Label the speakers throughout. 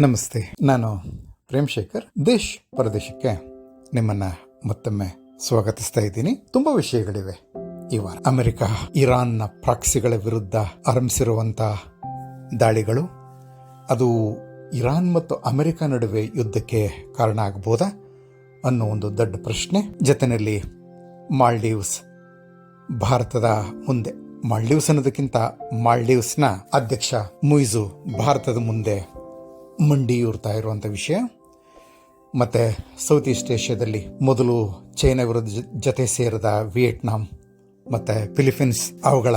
Speaker 1: ನಮಸ್ತೆ, ನಾನು ಪ್ರೇಮ್ಶೇಖರ್, ದೇಶ್ ಪರದೇಶಕ್ಕೆ ನಿಮ್ಮನ್ನ ಮತ್ತೊಮ್ಮೆ ಸ್ವಾಗತಿಸ್ತಾ ಇದ್ದೀನಿ. ತುಂಬಾ ವಿಷಯಗಳಿವೆ. ಈ ವಾರ ಅಮೆರಿಕ, ಇರಾನ್ನ ಪ್ರಾಕ್ಸಿಗಳ ವಿರುದ್ಧ ಆರಂಭಿಸಿರುವಂಥ ದಾಳಿಗಳು, ಅದು ಇರಾನ್ ಮತ್ತು ಅಮೆರಿಕ ನಡುವೆ ಯುದ್ಧಕ್ಕೆ ಕಾರಣ ಆಗಬಹುದಾ ಅನ್ನೋ ಒಂದು ದೊಡ್ಡ ಪ್ರಶ್ನೆ. ಜೊತೆಯಲ್ಲಿ ಮಾಲ್ಡೀವ್ಸ್, ಭಾರತದ ಮುಂದೆ, ಮಾಲ್ಡೀವ್ಸ್ ಅನ್ನೋದಕ್ಕಿಂತ ಮಾಲ್ಡೀವ್ಸ್ನ ಅಧ್ಯಕ್ಷ ಮುಯ್ಜು ಭಾರತದ ಮುಂದೆ ಮಂಡಿಯೂರ್ತಾ ಇರುವಂಥ ವಿಷಯ. ಮತ್ತು ಸೌತ್ ಈಸ್ಟ್ ಏಷ್ಯಾದಲ್ಲಿ ಮೊದಲು ಚೈನಾ ವಿರುದ್ಧ ಜೊತೆ ಸೇರಿದ ವಿಯೆಟ್ನಾಂ ಮತ್ತು ಫಿಲಿಪೀನ್ಸ್ ಅವುಗಳ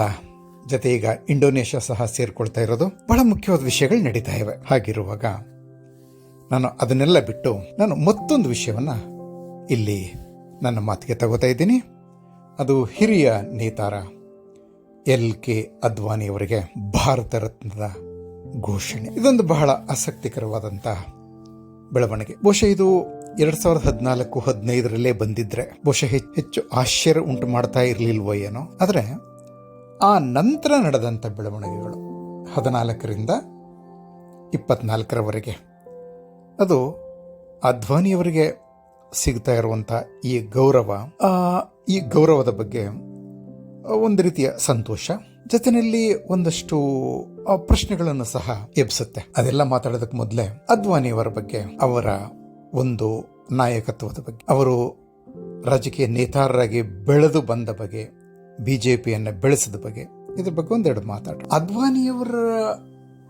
Speaker 1: ಜೊತೆ ಈಗ ಇಂಡೋನೇಷ್ಯಾ ಸಹ ಸೇರಿಕೊಳ್ತಾ ಇರೋದು. ಬಹಳ ಮುಖ್ಯವಾದ ವಿಷಯಗಳು ನಡೀತಾ ಇವೆ. ಹಾಗಿರುವಾಗ ನಾನು ಅದನ್ನೆಲ್ಲ ಬಿಟ್ಟು ನಾನು ಮತ್ತೊಂದು ವಿಷಯವನ್ನು ಇಲ್ಲಿ ನನ್ನ ಮಾತಿಗೆ ತಗೋತಾ ಇದ್ದೀನಿ. ಅದು ಹಿರಿಯ ನೇತಾರ ಎಲ್ ಕೆ ಅದ್ವಾನಿಯವರಿಗೆ ಭಾರತ ರತ್ನದ ಘೋಷಣೆ. ಇದೊಂದು ಬಹಳ ಆಸಕ್ತಿಕರವಾದಂತಹ ಬೆಳವಣಿಗೆ. ಬಹುಶಃ ಇದು ಎರಡ್ ಸಾವಿರದ ಹದಿನಾಲ್ಕು ಹದಿನೈದರಲ್ಲೇ ಬಂದಿದ್ರೆ ಬಹುಶಃ ಹೆಚ್ಚು ಆಶ್ಚರ್ಯ ಉಂಟು ಮಾಡ್ತಾ ಇರಲಿಲ್ವೋ ಏನೋ. ಆದರೆ ಆ ನಂತರ ನಡೆದಂಥ ಬೆಳವಣಿಗೆಗಳು ಹದಿನಾಲ್ಕರಿಂದ ಇಪ್ಪತ್ನಾಲ್ಕರವರೆಗೆ. ಅದು ಅದ್ವಾನಿಯವರಿಗೆ ಸಿಗ್ತಾ ಇರುವಂಥ ಈ ಗೌರವ ಆ, ಈ ಗೌರವದ ಬಗ್ಗೆ ಒಂದು ರೀತಿಯ ಸಂತೋಷ, ಜೊತೆಯಲ್ಲಿ ಒಂದಷ್ಟು ಪ್ರಶ್ನೆಗಳನ್ನು ಸಹ ಎಬ್ಸುತ್ತೆ. ಅದೆಲ್ಲ ಮಾತಾಡೋದಕ್ಕೆ ಮೊದಲೇ ಅದ್ವಾನಿಯವರ ಬಗ್ಗೆ, ಅವರ ಒಂದು ನಾಯಕತ್ವದ ಬಗ್ಗೆ. ಅವರು ರಾಜಕೀಯ ನೇತಾರರಾಗಿ ಬೆಳೆದು ಬಂದ ಬಗ್ಗೆ, ಬಿಜೆಪಿಯನ್ನು ಬೆಳೆಸಿದ ಬಗ್ಗೆ, ಇದ್ರ ಬಗ್ಗೆ ಒಂದೆರಡು ಮಾತಾಡ. ಅದ್ವಾನಿಯವರ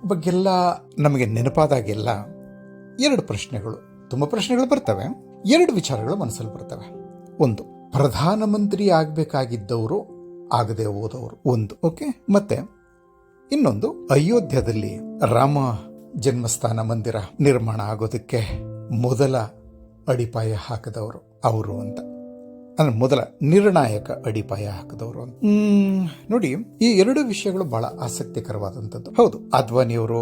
Speaker 1: ಬಗ್ಗೆಲ್ಲ ನಮಗೆ ನೆನಪಾದಾಗೆಲ್ಲ ಎರಡು ಪ್ರಶ್ನೆಗಳು. ತುಂಬ ಪ್ರಶ್ನೆಗಳು ಬರ್ತವೆ, ಎರಡು ವಿಚಾರಗಳು ಮನಸ್ಸಲ್ಲಿ ಬರ್ತವೆ. ಒಂದು, ಪ್ರಧಾನಮಂತ್ರಿ ಆಗಬೇಕಾಗಿದ್ದವರು ಆಗದೆ ಹೋದವರು. ಒಂದು ಓಕೆ ಮತ್ತೆ, ಇನ್ನೊಂದು, ಅಯೋಧ್ಯದಲ್ಲಿ ರಾಮ ಜನ್ಮಸ್ಥಾನ ಮಂದಿರ ನಿರ್ಮಾಣ ಆಗೋದಕ್ಕೆ ಮೊದಲ ಅಡಿಪಾಯ ಹಾಕಿದವರು ಅವರು ಅಂತ. ಅಂದ್ರೆ ಮೊದಲ ನಿರ್ಣಾಯಕ ಅಡಿಪಾಯ ಹಾಕಿದವರು ಅಂತ. ನೋಡಿ, ಈ ಎರಡು ವಿಷಯಗಳು ಬಹಳ ಆಸಕ್ತಿಕರವಾದಂಥದ್ದು. ಹೌದು ಅದ್ವಾನಿಯವರು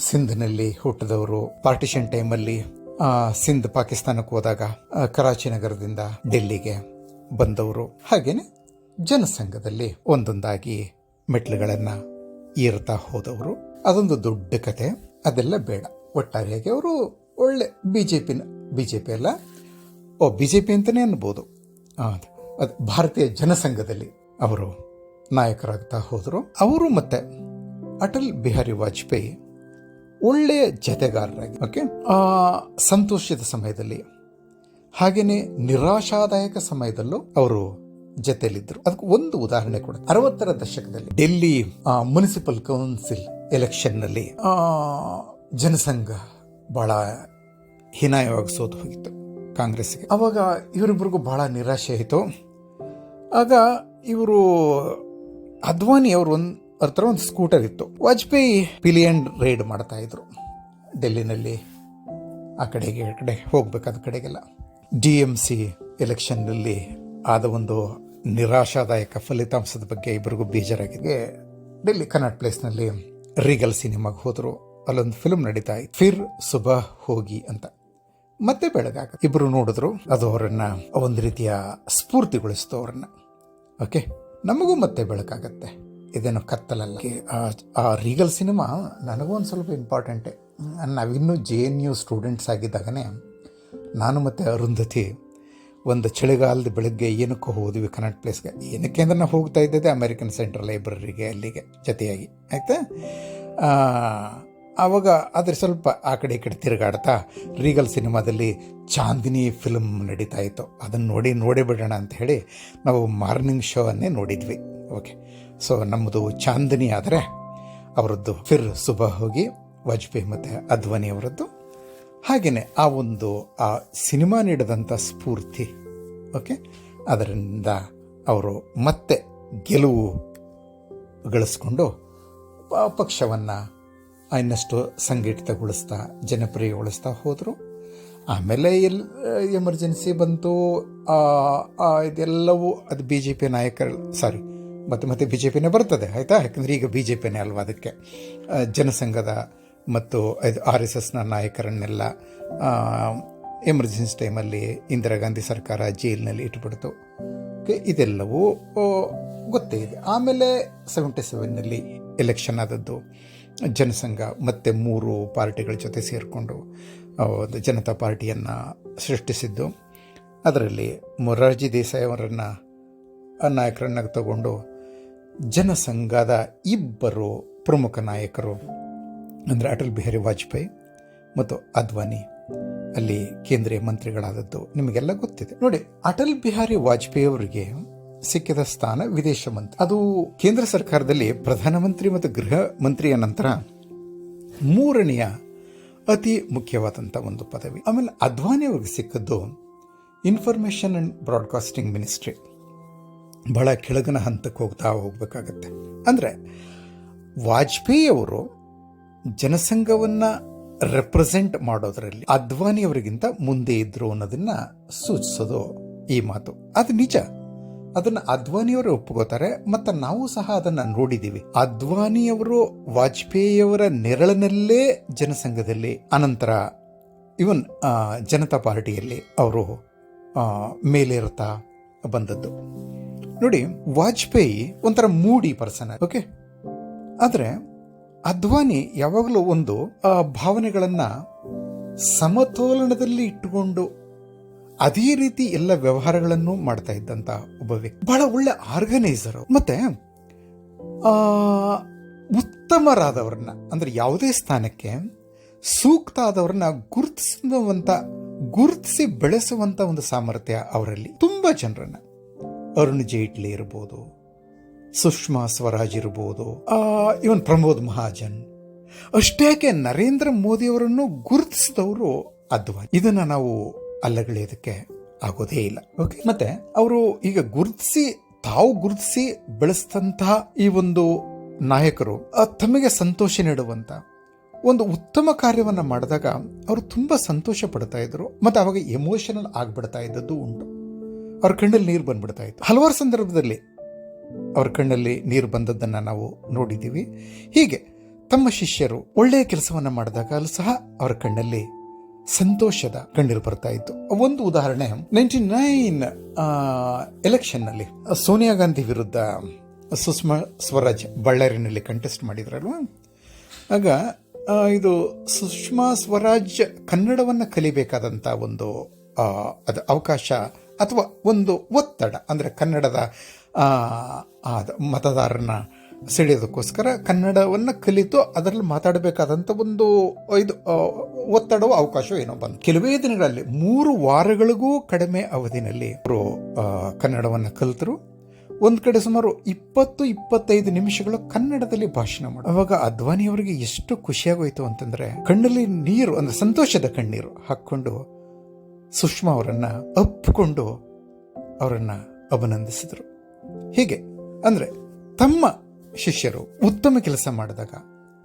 Speaker 1: ಸಿಂಧ್ನಲ್ಲಿ ಹುಟ್ಟಿದವರು. ಪಾರ್ಟಿಷನ್ ಟೈಮಲ್ಲಿ ಸಿಂಧ್ ಪಾಕಿಸ್ತಾನಕ್ಕೆ ಹೋದಾಗ ಕರಾಚಿ ನಗರದಿಂದ ಡೆಲ್ಲಿಗೆ ಬಂದವರು. ಹಾಗೇನೆ ಜನಸಂಘದಲ್ಲಿ ಒಂದೊಂದಾಗಿ ಮೆಟ್ಲುಗಳನ್ನು ಏರ್ತಾ ಹೋದವರು. ಅದೊಂದು ದೊಡ್ಡ ಕತೆ. ಅದೆಲ್ಲ ಬೇಡ. ಒಟ್ಟಾರೆಯಾಗಿ ಅವರು ಒಳ್ಳೆ ಬಿಜೆಪಿನ ಪಿ ಅಲ್ಲ, ಓ, ಬಿಜೆಪಿ ಜೆ ಪಿ ಅಂತಲೇ ಅನ್ಬೋದು ಅದು ಭಾರತೀಯ ಜನಸಂಘದಲ್ಲಿ ಅವರು ನಾಯಕರಾಗ್ತಾ ಹೋದರು. ಅವರು ಮತ್ತೆ ಅಟಲ್ ಬಿಹಾರಿ ವಾಜಪೇಯಿ ಒಳ್ಳೆಯ ಜತೆಗಾರರಾಗಿ, ಓಕೆ ಸಂತೋಷದ ಸಮಯದಲ್ಲಿ ಹಾಗೆಯೇ ನಿರಾಶಾದಾಯಕ ಸಮಯದಲ್ಲೂ ಅವರು ಜೊತೆಯಲ್ಲಿದ್ದರು. ಅದಕ್ಕೆ ಒಂದು ಉದಾಹರಣೆ ಕೊಡ ಅರವತ್ತರ ದಶಕದಲ್ಲಿ ಡೆಲ್ಲಿ ಮುನಿಸಿಪಲ್ ಕೌನ್ಸಿಲ್ ಎಲೆಕ್ಷನ್ನಲ್ಲಿ ಜನಸಂಘ ಬಹಳ ಹೀನಾಯವಾಗಿ ಸೋತು ಹೋಗಿತ್ತು ಕಾಂಗ್ರೆಸ್ಗೆ ಅವಾಗ ಇವರಿಬ್ಬರಿಗೂ ಬಹಳ ನಿರಾಶೆ ಆಯಿತು ಆಗ ಇವರು ಅದ್ವಾನಿ ಅವರು ಒಂದು ಹತ್ರ ಒಂದು ಸ್ಕೂಟರ್ ಇತ್ತು. ವಾಜಪೇಯಿ ಪಿಲಿಯನ್ ರೈಡ್ ಮಾಡ್ತಾ ಇದ್ರು. ಡೆಲ್ಲಿನಲ್ಲಿ ಆ ಕಡೆಗೆ, ಆ ಕಡೆ ಹೋಗ್ಬೇಕಾದ ಕಡೆಗೆಲ್ಲ. ಡಿ ಎಂ ಸಿ ಎಲೆಕ್ಷನ್ನಲ್ಲಿ ಆದ ಒಂದು ನಿರಾಶಾದಾಯಕ ಫಲಿತಾಂಶದ ಬಗ್ಗೆ ಇಬ್ಬರಿಗೂ ಬೇಜಾರಾಗಿದೆ. ಡೆಲ್ಲಿ ಕನ್ನಡ ಪ್ಲೇಸ್ನಲ್ಲಿ ರೀಗಲ್ ಸಿನಿಮಾಗೆ ಹೋದರು. ಅಲ್ಲೊಂದು ಫಿಲ್ಮ್ ನಡೀತಾ ಇತ್ತು. ಫಿರ್ ಸುಬ ಹೋಗಿ ಅಂತ. ಮತ್ತೆ ಬೆಳಗಾಗ ಇಬ್ಬರು ನೋಡಿದ್ರು. ಅದು ಅವರನ್ನ ಒಂದು ರೀತಿಯ ಸ್ಫೂರ್ತಿಗೊಳಿಸ್ತು ಅವರನ್ನ. ಓಕೆ? ನಮಗೂ ಮತ್ತೆ ಬೆಳಕಾಗತ್ತೆ. ಇದೇನು ಕತ್ತಲಲ್ಲ. ಆ- ಆ ರೀಗಲ್ ಸಿನಿಮಾ ನನಗೂ ಒಂದು ಸ್ವಲ್ಪ ಇಂಪಾರ್ಟೆಂಟೇ. ನಾವಿನ್ನೂ ಜೆ ಎನ್ ಯು ಸ್ಟೂಡೆಂಟ್ಸ್ ಆಗಿದ್ದಾಗನೇ ನಾನು ಮತ್ತು ಅರುಂಧತಿ ಒಂದು ಚಳಿಗಾಲದ ಬೆಳಗ್ಗೆ ಏನಕ್ಕೂ ಹೋದ್ವಿ ಕನ್ನಡ ಪ್ಲೇಸ್ಗೆ. ಏನಕ್ಕೆ ಅಂದ್ರೆ ನಾವು ಹೋಗ್ತಾ ಇದ್ದದೆ ಅಮೇರಿಕನ್ ಸೆಂಟ್ರಲ್ ಲೈಬ್ರರಿಗೆ ಅಲ್ಲಿಗೆ ಜೊತೆಯಾಗಿ. ಆಯಿತಾ? ಆವಾಗ ಆದರೆ ಸ್ವಲ್ಪ ಆ ಕಡೆ ಈ ಕಡೆ ತಿರುಗಾಡ್ತಾ ರೀಗಲ್ ಸಿನಿಮಾದಲ್ಲಿ ಚಾಂದಿನಿ ಫಿಲ್ಮ್ ನಡೀತಾ ಇತ್ತು. ಅದನ್ನು ನೋಡಿ ನೋಡೇ ಬಿಡೋಣ ಅಂತ ಹೇಳಿ ನಾವು ಮಾರ್ನಿಂಗ್ ಶೋವನ್ನೇ ನೋಡಿದ್ವಿ. ಓಕೆ ಸೊ ನಮ್ಮದು ಚಾಂದಿನಿ ಆದರೆ ಅವರದ್ದು ಫಿರ್ ಸುಬಹ ಹೋಗಿ ವಾಜಪೇಯಿ ಮತ್ತು ಅದ್ವಾನಿ ಅವರದ್ದು ಹಾಗೆಯೇ ಆ ಒಂದು, ಆ ಸಿನಿಮಾ ನೀಡಿದಂಥ ಸ್ಫೂರ್ತಿ ಓಕೆ ಅದರಿಂದ ಅವರು ಮತ್ತೆ ಗೆಲುವು ಗಳಿಸ್ಕೊಂಡು ಪಕ್ಷವನ್ನು ಇನ್ನಷ್ಟು ಸಂಘಟಿತಗೊಳಿಸ್ತಾ, ಜನಪ್ರಿಯಗೊಳಿಸ್ತಾ ಹೋದರು. ಆಮೇಲೆ ಎಲ್, ಎಮರ್ಜೆನ್ಸಿ ಬಂತು ಇದೆಲ್ಲವೂ ಅದು ಬಿ ಜೆ ಪಿ ನಾಯಕರು ಸಾರಿ ಮತ್ತೆ ಮತ್ತೆ ಬಿ ಜೆ ಪಿನೇ ಬರ್ತದೆ, ಆಯಿತಾ? ಯಾಕಂದರೆ ಈಗ ಬಿ ಜೆ ಪಿನೇ ಅಲ್ವಾ ಅದಕ್ಕೆ ಜನಸಂಘದ ಮತ್ತು ಇದು ಆರ್ ಎಸ್ ಎಸ್ನ ನಾಯಕರನ್ನೆಲ್ಲ ಎಮರ್ಜೆನ್ಸಿ ಟೈಮಲ್ಲಿ ಇಂದಿರಾ ಗಾಂಧಿ ಸರ್ಕಾರ ಜೈಲಿನಲ್ಲಿ ಇಟ್ಬಿಡ್ತು ಇದೆಲ್ಲವೂ ಗೊತ್ತೇ ಇದೆ. ಆಮೇಲೆ ಸೆವೆಂಟಿ ಸೆವೆನ್ನಲ್ಲಿ ಎಲೆಕ್ಷನ್ ಆದದ್ದು ಜನಸಂಘ ಮತ್ತು ಮೂರು ಪಾರ್ಟಿಗಳ ಜೊತೆ ಸೇರಿಕೊಂಡು ಒಂದು ಜನತಾ ಪಾರ್ಟಿಯನ್ನು ಸೃಷ್ಟಿಸಿದ್ದು. ಅದರಲ್ಲಿ ಮೊರಾರ್ಜಿ ದೇಸಾಯಿ ಅವರನ್ನು ನಾಯಕರನ್ನಾಗಿ ತಗೊಂಡು ಜನಸಂಘದ ಇಬ್ಬರು ಪ್ರಮುಖ ನಾಯಕರು ಅಂದರೆ ಅಟಲ್ ಬಿಹಾರಿ ವಾಜಪೇಯಿ ಮತ್ತು ಅದ್ವಾನಿ. ಅಲ್ಲಿ ಕೇಂದ್ರೀಯ ಮಂತ್ರಿಗಳಾದದ್ದು ನಿಮಗೆಲ್ಲ ಗೊತ್ತಿದೆ. ನೋಡಿ, ಅಟಲ್ ಬಿಹಾರಿ ವಾಜಪೇಯಿ ಅವರಿಗೆ ಸಿಕ್ಕಿದ ಸ್ಥಾನ ವಿದೇಶ ಮಂತ್ರಿ. ಅದು ಕೇಂದ್ರ ಸರ್ಕಾರದಲ್ಲಿ ಪ್ರಧಾನಮಂತ್ರಿ ಮತ್ತು ಗೃಹ ಮಂತ್ರಿಯ ನಂತರ ಮೂರನೆಯ ಅತಿ ಮುಖ್ಯವಾದಂಥ ಒಂದು ಪದವಿ. ಆಮೇಲೆ ಅದ್ವಾನಿ ಅವ್ರಿಗೆ ಸಿಕ್ಕದ್ದು ಇನ್ಫಾರ್ಮೇಷನ್ ಅಂಡ್ ಬ್ರಾಡ್ಕಾಸ್ಟಿಂಗ್ ಮಿನಿಸ್ಟ್ರಿ ಬಹಳ ಕೆಳಗಿನ ಹಂತಕ್ಕೆ ಹೋಗ್ತಾ ಹೋಗ್ಬೇಕಾಗತ್ತೆ. ಅಂದರೆ ವಾಜಪೇಯಿ ಅವರು ಜನಸಂಘವನ್ನು ರೆಪ್ರೆಸೆಂಟ್ ಮಾಡೋದರಲ್ಲಿ ಅದ್ವಾನಿ ಅವರಿಗಿಂತ ಮುಂದೆ ಇದ್ರು ಅನ್ನೋದನ್ನ ಸೂಚಿಸೋದು ಈ ಮಾತು. ಅದು ನಿಜ. ಅದನ್ನ ಅದ್ವಾನಿಯವರು ಒಪ್ಕೋತಾರೆ, ಮತ್ತೆ ನಾವು ಸಹ ಅದನ್ನ ನೋಡಿದ್ದೀವಿ ಅದ್ವಾನಿಯವರು ವಾಜಪೇಯಿಯವರ ನೆರಳಿನಲ್ಲೇ ಜನಸಂಘದಲ್ಲಿ, ಅನಂತರ ಇವನ್ ಜನತಾ ಪಾರ್ಟಿಯಲ್ಲಿ ಅವರು ಮೇಲೇರುತ್ತಾ ಮೇಲೇರ್ತಾ ಬಂದದ್ದು. ನೋಡಿ, ವಾಜಪೇಯಿ ಒಂಥರ ಮೂಡಿ ಪರ್ಸನ್, ಓಕೆ? ಆದರೆ ಅದ್ವಾನಿ ಯಾವಾಗಲೂ ಒಂದು ಆ, ಭಾವನೆಗಳನ್ನ ಸಮತೋಲನದಲ್ಲಿ ಇಟ್ಟುಕೊಂಡು ಅದೇ ರೀತಿ ಎಲ್ಲ ವ್ಯವಹಾರಗಳನ್ನು ಮಾಡ್ತಾ ಇದ್ದಂತ ಒಬ್ಬ ವ್ಯಕ್ತಿ. ಬಹಳ ಒಳ್ಳೆ ಆರ್ಗನೈಸರ್ ಮತ್ತೆ ಉತ್ತಮರಾದವ್ರನ್ನ ಅಂದ್ರೆ ಯಾವುದೇ ಸ್ಥಾನಕ್ಕೆ ಸೂಕ್ತ ಆದವ್ರನ್ನ ಗುರುತಿಸುವಂತ ಗುರುತಿಸಿ ಬೆಳೆಸುವಂತ ಒಂದು ಸಾಮರ್ಥ್ಯ ಅವರಲ್ಲಿ. ತುಂಬಾ ಜನರನ್ನ. ಅರುಣ್ ಜೇಟ್ಲಿ ಇರ್ಬೋದು ಸುಷ್ಮಾ ಸ್ವರಾಜ್ ಇರ್ಬೋದು ಇವನ್ ಪ್ರಮೋದ್ ಮಹಾಜನ್. ಅಷ್ಟೇಕೆ ನರೇಂದ್ರ ಮೋದಿ ಅವರನ್ನು ಗುರುತಿಸಿದವರು ಅದ್ವಾ ಇದನ್ನ ನಾವು ಅಲ್ಲಗಳೆಯೋದಕ್ಕೆ ಆಗೋದೇ ಇಲ್ಲ. ಓಕೆ ಮತ್ತೆ ಅವರು ಈಗ ಗುರುತಿಸಿ, ತಾವು ಗುರುತಿಸಿ ಬೆಳೆಸಿದಂತಹ ಈ ಒಂದು ನಾಯಕರು ತಮಗೆ ಸಂತೋಷ ನೀಡುವಂತ ಒಂದು ಉತ್ತಮ ಕಾರ್ಯವನ್ನ ಮಾಡಿದಾಗ ಅವರು ತುಂಬಾ ಸಂತೋಷ ಪಡ್ತಾ ಇದ್ರು, ಮತ್ತೆ ಅವಾಗ ಎಮೋಷನಲ್ ಆಗ್ಬಿಡ್ತಾ ಇದ್ದದ್ದು ಉಂಟು. ಅವ್ರ ಕಣ್ಣಲ್ಲಿ ನೀರು ಬಂದ್ಬಿಡ್ತಾ ಇತ್ತು. ಹಲವಾರು ಸಂದರ್ಭದಲ್ಲಿ ಅವ್ರ ಕಣ್ಣಲ್ಲಿ ನೀರು ಬಂದದ್ದನ್ನು ನಾವು ನೋಡಿದ್ದೀವಿ. ಹೀಗೆ ತಮ್ಮ ಶಿಷ್ಯರು ಒಳ್ಳೆಯ ಕೆಲಸವನ್ನು ಮಾಡಿದಾಗ ಅಲ್ಲೂ ಸಹ ಅವರ ಕಣ್ಣಲ್ಲಿ ಸಂತೋಷದ ಕಣ್ಣೀರು ಬರ್ತಾ ಇತ್ತು. ಒಂದು ಉದಾಹರಣೆ ನೈನ್ಟಿ ನೈನ್ ಎಲೆಕ್ಷನ್ನಲ್ಲಿ ಸೋನಿಯಾ ಗಾಂಧಿ ವಿರುದ್ಧ ಸುಷ್ಮಾ ಸ್ವರಾಜ್ ಬಳ್ಳಾರಿನಲ್ಲಿ ಕಂಟೆಸ್ಟ್ ಮಾಡಿದ್ರಲ್ವ? ಆಗ ಇದು ಸುಷ್ಮಾ ಸ್ವರಾಜ್ ಕನ್ನಡವನ್ನು ಕಲಿಬೇಕಾದಂಥ ಒಂದು ಅದು ಅವಕಾಶ ಅಥವಾ ಒಂದು ಒತ್ತಡ, ಅಂದರೆ ಕನ್ನಡದ ಮತದಾರನ ಸೆಳೆಯೋದಕ್ಕೋಸ್ಕರ ಕನ್ನಡವನ್ನು ಕಲಿತು ಅದರಲ್ಲಿ ಮಾತಾಡಬೇಕಾದಂಥ ಒಂದು ಇದು ಒತ್ತಡವು ಅವಕಾಶವೋ ಏನೋ ಬಂತು. ಕೆಲವೇ ದಿನಗಳಲ್ಲಿ, ಮೂರು ವಾರಗಳಿಗೂ ಕಡಿಮೆ ಅವಧಿನಲ್ಲಿ ಅವರು ಕನ್ನಡವನ್ನು ಕಲಿತರು. ಒಂದು ಕಡೆ ಸುಮಾರು ಇಪ್ಪತ್ತು, ಇಪ್ಪತ್ತೈದು ನಿಮಿಷಗಳು ಕನ್ನಡದಲ್ಲಿ ಭಾಷಣ ಮಾಡಿ. ಅವಾಗ ಅದ್ವಾನಿ ಅವರಿಗೆ ಎಷ್ಟು ಖುಷಿಯಾಗೋಯ್ತು ಅಂತಂದ್ರೆ, ಕಣ್ಣಲ್ಲಿ ನೀರು, ಅಂದ್ರೆ ಸಂತೋಷದ ಕಣ್ಣೀರು ಹಾಕ್ಕೊಂಡು ಸುಷ್ಮಾ ಅವರನ್ನು ಅಪ್ಪಿಕೊಂಡು ಅವರನ್ನು ಅಭಿನಂದಿಸಿದರು. ಹೀಗೆ, ಅಂದ್ರೆ ತಮ್ಮ ಶಿಷ್ಯರು ಉತ್ತಮ ಕೆಲಸ ಮಾಡಿದಾಗ,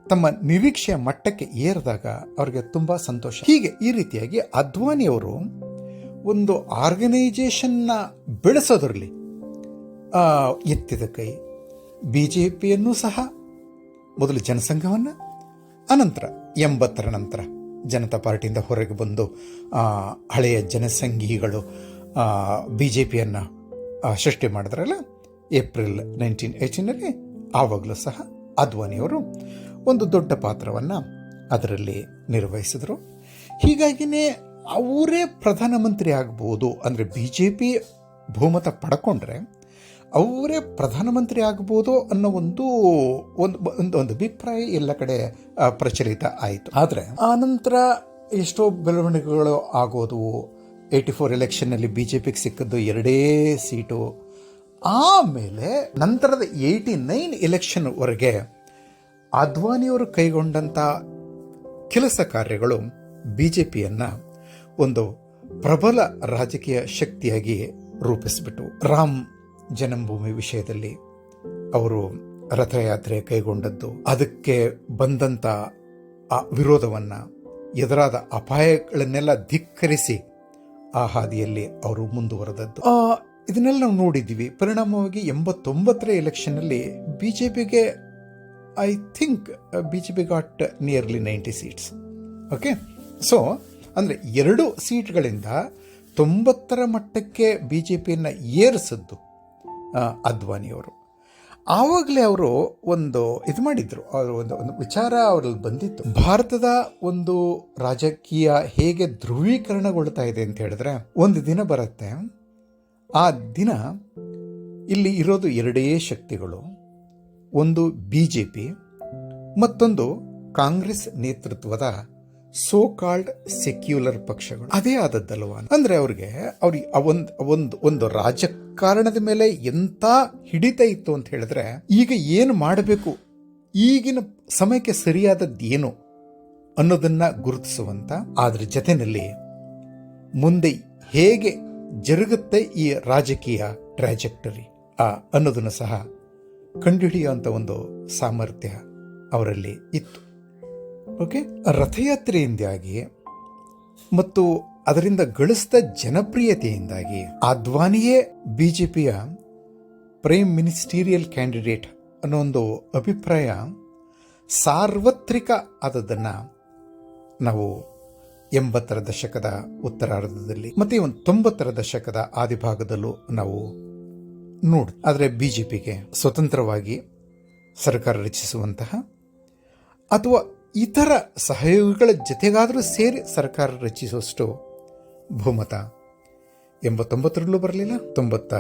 Speaker 1: ತಮ್ಮ ನಿರೀಕ್ಷೆಯ ಮಟ್ಟಕ್ಕೆ ಏರಿದಾಗ ಅವರಿಗೆ ತುಂಬಾ ಸಂತೋಷ. ಹೀಗೆ ಈ ರೀತಿಯಾಗಿ ಅದ್ವಾನಿಯವರು ಒಂದು ಆರ್ಗನೈಜೇಷನ್ನ ಬೆಳೆಸೋದ್ರಲ್ಲಿ ಎತ್ತಿದ ಕೈ. ಬಿ ಜೆ ಪಿಯನ್ನು ಸಹ, ಮೊದಲು ಜನಸಂಘವನ್ನು, ಅನಂತರ ಎಂಬತ್ತರ ನಂತರ ಜನತಾ ಪಾರ್ಟಿಯಿಂದ ಹೊರಗೆ ಬಂದು ಹಳೆಯ ಜನಸಂಘಿಗಳು ಬಿ ಜೆ ಪಿಯನ್ನು ಸೃಷ್ಟಿ ಮಾಡಿದ್ರಲ್ಲ ಏಪ್ರಿಲ್ ನೈನ್ಟೀನ್ ಏಯ್ಟೀನಲ್ಲಿ ಆವಾಗಲೂ ಸಹ ಅದ್ವಾನಿಯವರು ಒಂದು ದೊಡ್ಡ ಪಾತ್ರವನ್ನು ಅದರಲ್ಲಿ ನಿರ್ವಹಿಸಿದರು. ಹೀಗಾಗಿನೇ ಅವರೇ ಪ್ರಧಾನಮಂತ್ರಿ ಆಗ್ಬೋದು ಅಂದರೆ ಬಿ ಜೆ ಪಿ ಬಹುಮತ ಪಡ್ಕೊಂಡ್ರೆ ಅವರೇ ಪ್ರಧಾನಮಂತ್ರಿ ಆಗ್ಬೋದು ಅನ್ನೋ ಒಂದು ಒಂದು ಒಂದು ಒಂದು ಅಭಿಪ್ರಾಯ ಎಲ್ಲ ಕಡೆ ಪ್ರಚಲಿತ ಆಯಿತು. ಆದರೆ ಆನಂತರ ನಂತರ ಎಷ್ಟೋ ಬೆಳವಣಿಗೆಗಳು ಆಗೋದು, ಏಯ್ಟಿ ಫೋರ್ ಎಲೆಕ್ಷನ್ನಲ್ಲಿ ಬಿ ಜೆ ಪಿಗೆ ಸಿಕ್ಕದ್ದು ಎರಡೇ ಸೀಟು ಆಮೇಲೆ ನಂತರದ ಏಯ್ಟಿ ನೈನ್ ಎಲೆಕ್ಷನ್ವರೆಗೆ ಅದ್ವಾನಿಯವರು ಕೈಗೊಂಡಂಥ ಕೆಲಸ ಕಾರ್ಯಗಳು ಬಿ ಜೆ ಪಿಯನ್ನು ಒಂದು ಪ್ರಬಲ ರಾಜಕೀಯ ಶಕ್ತಿಯಾಗಿ ರೂಪಿಸಿಬಿಟ್ಟು ರಾಮ್ ಜನ್ಮಭೂಮಿ ವಿಷಯದಲ್ಲಿ ಅವರು ರಥಯಾತ್ರೆ ಕೈಗೊಂಡದ್ದು. ಅದಕ್ಕೆ ಬಂದಂಥ ಆ ವಿರೋಧವನ್ನ, ಎದುರಾದ ಅಪಾಯಗಳನ್ನೆಲ್ಲ ಧಿಕ್ಕರಿಸಿ ಆ ಹಾದಿಯಲ್ಲಿ ಅವರು ಮುಂದುವರೆದದ್ದು. ಇದನ್ನೆಲ್ಲ ನಾವು ನೋಡಿದ್ದೀವಿ. ಪರಿಣಾಮವಾಗಿ ಎಂಬತ್ತೊಂಬತ್ತರ ಎಲೆಕ್ಷನಲ್ಲಿ ಬಿ ಜೆ ಪಿಗೆ I think B J P got nearly ninety seats okay so ಅಂದರೆ ಎರಡು ಸೀಟ್ಗಳಿಂದ ತೊಂಬತ್ತರ ಮಟ್ಟಕ್ಕೆ ಬಿ ಜೆ ಪಿಯನ್ನು ಏರಿಸಿದ್ದು ಅದ್ವಾನಿಯವರು ಆವಾಗಲೇ ಅವರು ಒಂದು ಇದು ಮಾಡಿದ್ರು. ಅವರು ಒಂದು ಒಂದು ವಿಚಾರ ಅವರಲ್ಲಿ ಬಂದಿತ್ತು. ಭಾರತದ ಒಂದು ರಾಜಕೀಯ ಹೇಗೆ ಧ್ರುವೀಕರಣಗೊಳ್ತಾ ಇದೆ ಅಂತ ಹೇಳಿದ್ರೆ, ಒಂದು ದಿನ ಬರುತ್ತೆ ಆ ದಿನ ಇಲ್ಲಿ ಇರೋದು ಎರಡೇ ಶಕ್ತಿಗಳು. ಒಂದು ಬಿ ಜೆ ಪಿ ಮತ್ತೊಂದು ಕಾಂಗ್ರೆಸ್ ನೇತೃತ್ವದ ಸೋ ಕಾಲ್ಡ್ ಸೆಕ್ಯುಲರ್ ಪಕ್ಷಗಳು. ಅದೇ ಆದದ್ದಲ್ವ? ಅಂದ್ರೆ ಅವ್ರಿಗೆ ಅವ್ರಿಗೆ ಒಂದು ಒಂದು ಒಂದು ರಾಜಕಾರಣದ ಮೇಲೆ ಎಂತ ಹಿಡಿತ ಇತ್ತು ಅಂತ ಹೇಳಿದ್ರೆ, ಈಗ ಏನು ಮಾಡಬೇಕು? ಈಗಿನ ಸಮಯಕ್ಕೆ ಸರಿಯಾದದ್ದು ಏನು ಅನ್ನೋದನ್ನ ಗುರುತಿಸುವಂತ ಅದ್ರ ಜೊತೆಯಲ್ಲಿ ಮುಂದೆ ಹೇಗೆ ಜರುಗುತ್ತೆ ಈ ರಾಜಕೀಯ ಟ್ರಾಜೆಕ್ಟರಿ ಆ, ಅನ್ನೋದನ್ನು ಸಹ ಕಂಡುಹಿಡಿಯುವಂಥ ಒಂದು ಸಾಮರ್ಥ್ಯ ಅವರಲ್ಲಿ ಇತ್ತು. ಓಕೆ ರಥಯಾತ್ರೆಯಿಂದಾಗಿ ಮತ್ತು ಅದರಿಂದ ಗಳಿಸಿದ ಜನಪ್ರಿಯತೆಯಿಂದಾಗಿ ಅದ್ವಾನಿಯೇ ಪಿಯ ಪ್ರೈಮ್ ಮಿನಿಸ್ಟೀರಿಯಲ್ ಕ್ಯಾಂಡಿಡೇಟ್ ಅನ್ನೋ ಒಂದು ಅಭಿಪ್ರಾಯ ಸಾರ್ವತ್ರಿಕ ಆದದ್ದನ್ನು ನಾವು ಎಂಬತ್ತರ ದಶಕದ ಉತ್ತರಾರ್ಧದಲ್ಲಿ ಮತ್ತೆ ಒಂದು ತೊಂಬತ್ತರ ದಶಕದ ಆದಿಭಾಗದಲ್ಲೂ ನಾವು ನೋಡ್, ಆದರೆ ಬಿಜೆಪಿಗೆ ಸ್ವತಂತ್ರವಾಗಿ ಸರ್ಕಾರ ರಚಿಸುವಂತಹ ಅಥವಾ ಇತರ ಸಹಯೋಗಿಗಳ ಜೊತೆಗಾದರೂ ಸೇರಿ ಸರ್ಕಾರ ರಚಿಸುವಷ್ಟು ಬಹುಮತ ಎಂಬತ್ತೊಂಬತ್ತರಲ್ಲೂ ಬರಲಿಲ್ಲ ತೊಂಬತ್ತ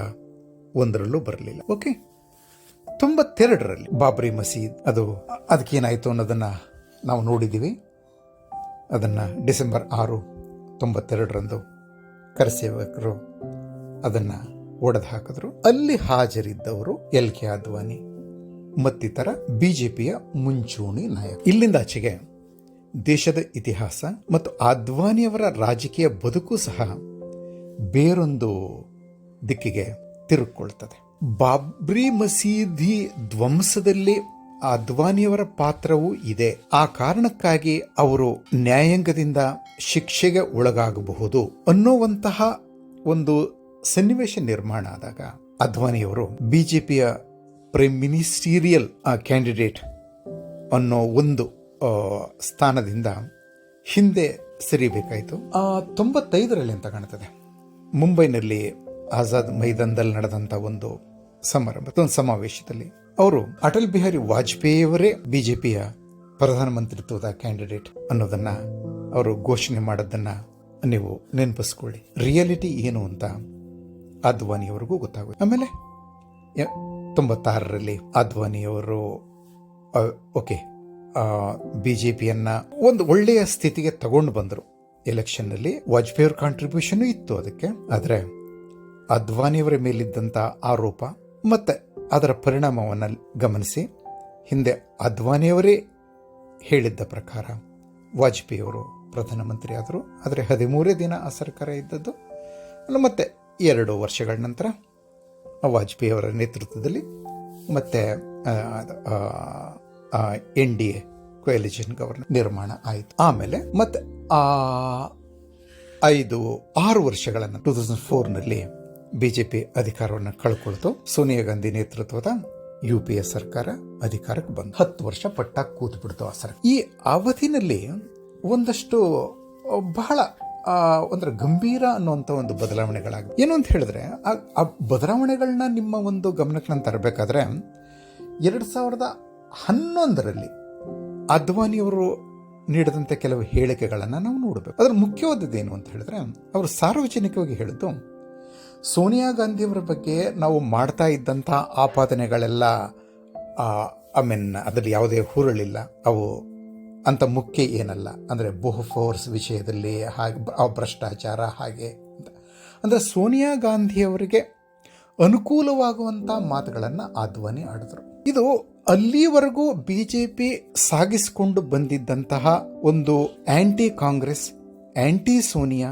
Speaker 1: ಒಂದರಲ್ಲೂ ಬರಲಿಲ್ಲ. ಓಕೆ ತೊಂಬತ್ತೆರಡರಲ್ಲಿ ಬಾಬ್ರಿ ಮಸೀದ್, ಅದು ಅದಕ್ಕೇನಾಯಿತು ಅನ್ನೋದನ್ನು ನಾವು ನೋಡಿದ್ದೀವಿ. ಅದನ್ನು ಡಿಸೆಂಬರ್ ಆರು ತೊಂಬತ್ತೆರಡರಂದು ಕರಸೇವಕರು ಅದನ್ನು ಒಡೆದು ಹಾಕಿದ್ರು. ಅಲ್ಲಿ ಹಾಜರಿದ್ದವರು ಎಲ್ ಕೆ ಅದ್ವಾನಿ ಮತ್ತಿತರ ಬಿ ಜೆ ಪಿಯ ಮುಂಚೂಣಿ ನಾಯಕ. ಇಲ್ಲಿಂದಾಚೆಗೆ ದೇಶದ ಇತಿಹಾಸ ಮತ್ತು ಅದ್ವಾನಿಯವರ ರಾಜಕೀಯ ಬದುಕು ಸಹ ಬೇರೊಂದು ದಿಕ್ಕಿಗೆ ತಿರುಗಿಕೊಳ್ತದೆ. ಬಾಬ್ರಿ ಮಸೀದಿ ಧ್ವಂಸದಲ್ಲಿ ಅದ್ವಾನಿಯವರ ಪಾತ್ರವೂ ಇದೆ. ಆ ಕಾರಣಕ್ಕಾಗಿ ಅವರು ನ್ಯಾಯಾಂಗದಿಂದ ಶಿಕ್ಷೆಗೆ ಒಳಗಾಗಬಹುದು ಅನ್ನುವಂತಹ ಒಂದು ಸನ್ನಿವೇಶ ನಿರ್ಮಾಣ ಆದಾಗ ಅದ್ವಾನಿಯವರು ಬಿಜೆಪಿಯ ಪ್ರೈಮ್ ಮಿನಿಸ್ಟೀರಿಯಲ್ ಕ್ಯಾಂಡಿಡೇಟ್ ಅನ್ನೋ ಒಂದು ಸ್ಥಾನದಿಂದ ಹಿಂದೆ ಸರಿಬೇಕಾಯಿತು. ತೊಂಬತ್ತೈದರಲ್ಲಿ ಅಂತ ಕಾಣ್ತದೆ. ಮುಂಬೈನಲ್ಲಿ ಆಜಾದ್ ಮೈದಾನದಲ್ಲಿ ನಡೆದಂತ ಒಂದು ಸಮಾರಂಭ, ಒಂದು ಸಮಾವೇಶದಲ್ಲಿ. ಅವರು ಅಟಲ್ ಬಿಹಾರಿ ವಾಜಪೇಯಿಯವರೇ ಬಿಜೆಪಿಯ ಪ್ರಧಾನಮಂತ್ರಿತ್ವದ ಕ್ಯಾಂಡಿಡೇಟ್ ಅನ್ನೋದನ್ನ ಅವರು ಘೋಷಣೆ ಮಾಡೋದನ್ನ ನೀವು ನೆನಪಿಸ್ಕೊಳ್ಳಿ. ರಿಯಾಲಿಟಿ ಏನು ಅಂತ ಅದ್ವಾನಿಯವರಿಗೂ ಗೊತ್ತಾಗುತ್ತೆ ಆಮೇಲೆ ತೊಂಬತ್ತಾರರಲ್ಲಿ ಅದ್ವಾನಿಯವರು ಓಕೆ ಬಿ ಜೆ ಪಿಯನ್ನು ಒಂದು ಒಳ್ಳೆಯ ಸ್ಥಿತಿಗೆ ತಗೊಂಡು ಬಂದರು. ಎಲೆಕ್ಷನ್ನಲ್ಲಿ ವಾಜಪೇಯಿ ಅವ್ರ ಕಾಂಟ್ರಿಬ್ಯೂಷನ್ ಇತ್ತು ಅದಕ್ಕೆ. ಆದರೆ ಅದ್ವಾನಿಯವರ ಮೇಲಿದ್ದಂಥ ಆರೋಪ ಮತ್ತೆ ಅದರ ಪರಿಣಾಮವನ್ನು ಗಮನಿಸಿ. ಹಿಂದೆ ಅದ್ವಾನಿಯವರೇ ಹೇಳಿದ್ದ ಪ್ರಕಾರ ವಾಜಪೇಯಿಯವರು ಪ್ರಧಾನಮಂತ್ರಿ ಆದರು ಆದರೆ ಹದಿಮೂರೇ ದಿನ ಆ ಸರ್ಕಾರ ಇದ್ದದ್ದು ಮತ್ತೆ ಎರಡು ವರ್ಷಗಳ ನಂತರ ವಾಜಪೇಯಿಯವರ ನೇತೃತ್ವದಲ್ಲಿ ಮತ್ತೆ N D A coalition government ನಿರ್ಮಾಣ ಆಯಿತು. ಆಮೇಲೆ ಮತ್ತೆ ಆ ಐದು, ಆರು ವರ್ಷಗಳನ್ನು ಟೂ ತೌಸಂಡ್ ಫೋರ್ನಲ್ಲಿ ಬಿಜೆಪಿ ಅಧಿಕಾರವನ್ನು ಕಳ್ಕೊಳ್ತು. ಸೋನಿಯಾ ಗಾಂಧಿ ನೇತೃತ್ವದ ಯು ಪಿ ಎ ಸರ್ಕಾರ ಅಧಿಕಾರಕ್ಕೆ ಬಂದು ಹತ್ತು ವರ್ಷ ಪಟ್ಟ ಕೂತು ಬಿಡ್ತು ಆ ಸರ್ಕಾರ. ಈ ಅವಧಿನಲ್ಲಿ ಒಂದಷ್ಟು ಬಹಳ ಒಂದ್ರ ಗಂಭೀರ ಅನ್ನುವಂಥ ಒಂದು ಬದಲಾವಣೆಗಳಾಗ, ಏನು ಅಂತ ಹೇಳಿದ್ರೆ, ಆ- ಆ ಬದಲಾವಣೆಗಳನ್ನ ನಿಮ್ಮ ಒಂದು ಗಮನಕ್ಕೆ ನಾನು ತರಬೇಕಾದ್ರೆ, ಎರಡು ಸಾವಿರದ ಹನ್ನೊಂದರಲ್ಲಿ ಅದ್ವಾನಿಯವರು ನೀಡಿದಂಥ ಕೆಲವು ಹೇಳಿಕೆಗಳನ್ನು ನಾವು ನೋಡಬೇಕು. ಅದರ ಮುಖ್ಯವಾದದ್ದು ಏನು ಅಂತ ಹೇಳಿದ್ರೆ, ಅವರು ಸಾರ್ವಜನಿಕವಾಗಿ ಹೇಳಿದ್ದು ಸೋನಿಯಾ ಗಾಂಧಿಯವರ ಬಗ್ಗೆ ನಾವು ಮಾಡ್ತಾ ಇದ್ದಂಥ ಆಪಾದನೆಗಳೆಲ್ಲ ಐ ಮೀನ್ ಅದರಲ್ಲಿ ಯಾವುದೇ ಹುರುಳಿಲ್ಲ. ಅವು ಅಂತ ಮುಖ್ಯ ಏನಲ್ಲ. ಅಂದರೆ ಬಹುಫೋರ್ಸ್ ವಿಷಯದಲ್ಲಿ ಹಾಗೆ ಆ ಭ್ರಷ್ಟಾಚಾರ ಹಾಗೆ ಅಂತ. ಅಂದರೆ ಸೋನಿಯಾ ಗಾಂಧಿಯವರಿಗೆ ಅನುಕೂಲವಾಗುವಂಥ ಮಾತುಗಳನ್ನು ಆದ್ವಾನಿ ಆಡಿದ್ರು ಇದು ಅಲ್ಲಿವರೆಗೂ ಬಿ ಜೆ ಪಿ ಸಾಗಿಸಿಕೊಂಡು ಬಂದಿದ್ದಂತಹ ಒಂದು anti Congress anti Sonia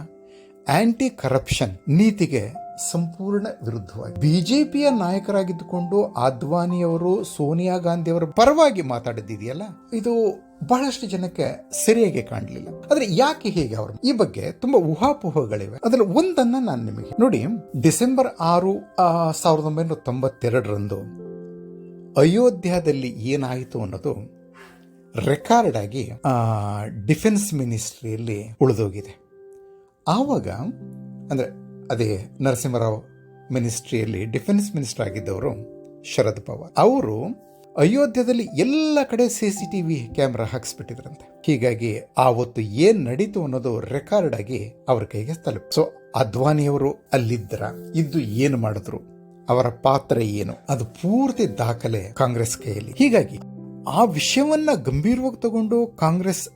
Speaker 1: anti corruption ನೀತಿಗೆ ಸಂಪೂರ್ಣ ವಿರುದ್ಧವಾಗಿ. ಬಿಜೆಪಿಯ ನಾಯಕರಾಗಿದ್ದುಕೊಂಡು ಆದ್ವಾನಿಯವರು, ಸೋನಿಯಾ ಗಾಂಧಿಯವರ ಪರವಾಗಿ ಮಾತಾಡಿದ್ದಿದೆಯಲ್ಲ? ಇದು ಬಹಳಷ್ಟು ಜನಕ್ಕೆ ಸರಿಯಾಗಿ ಕಾಣಲಿಲ್ಲ. ಆದ್ರೆ ಯಾಕೆ ಹೇಗೆ ಅವರು? ಈ ಬಗ್ಗೆ ತುಂಬಾ ಊಹಾಪೋಹಗಳಿವೆ. ಅದರಲ್ಲಿ ಒಂದನ್ನ ನಾನು ನಿಮಗೆ ನೋಡಿ, ಡಿಸೆಂಬರ್ ಆರು ಸಾವಿರದ ಒಂಬೈನೂರ ತೊಂಬತ್ತೆರಡರಂದು ಅಯೋಧ್ಯದಲ್ಲಿ ಏನಾಯಿತು ಅನ್ನೋದು ರೆಕಾರ್ಡ್ ಆಗಿ ಡಿಫೆನ್ಸ್ ಮಿನಿಸ್ಟ್ರಿಯಲ್ಲಿ ಉಳಿದೋಗಿದೆ. ಆವಾಗ, ಅಂದರೆ ಅದೇ ನರಸಿಂಹರಾವ್ ಮಿನಿಸ್ಟ್ರಿಯಲ್ಲಿ ಡಿಫೆನ್ಸ್ ಮಿನಿಸ್ಟರ್ ಆಗಿದ್ದವರು ಶರದ್ ಪವಾರ್. ಅವರು ಅಯೋಧ್ಯದಲ್ಲಿ ಎಲ್ಲ ಕಡೆ C C T V camera ಹಾಕ್ಸ್ಬಿಟ್ಟಿದ್ರಂತೆ. ಹೀಗಾಗಿ ಆ ಹೊತ್ತು ಏನ್ ನಡೀತು ಅನ್ನೋದು ರೆಕಾರ್ಡ್ ಆಗಿ ಅವ್ರ ಕೈಗೆ ತಲುಪ. ಸೊ ಅದ್ವಾನಿಯವರು ಅಲ್ಲಿದ್ದರ ಇದ್ದು ಏನು ಮಾಡಿದ್ರು? ಅವರ ಪಾತ್ರ ಏನು? ಅದು ಪೂರ್ತಿ ದಾಖಲೆ ಕಾಂಗ್ರೆಸ್ ಕೈಯಲ್ಲಿ. ಹೀಗಾಗಿ ಆ ವಿಷಯವನ್ನ ಗಂಭೀರವಾಗಿ ತಗೊಂಡು ಕಾಂಗ್ರೆಸ್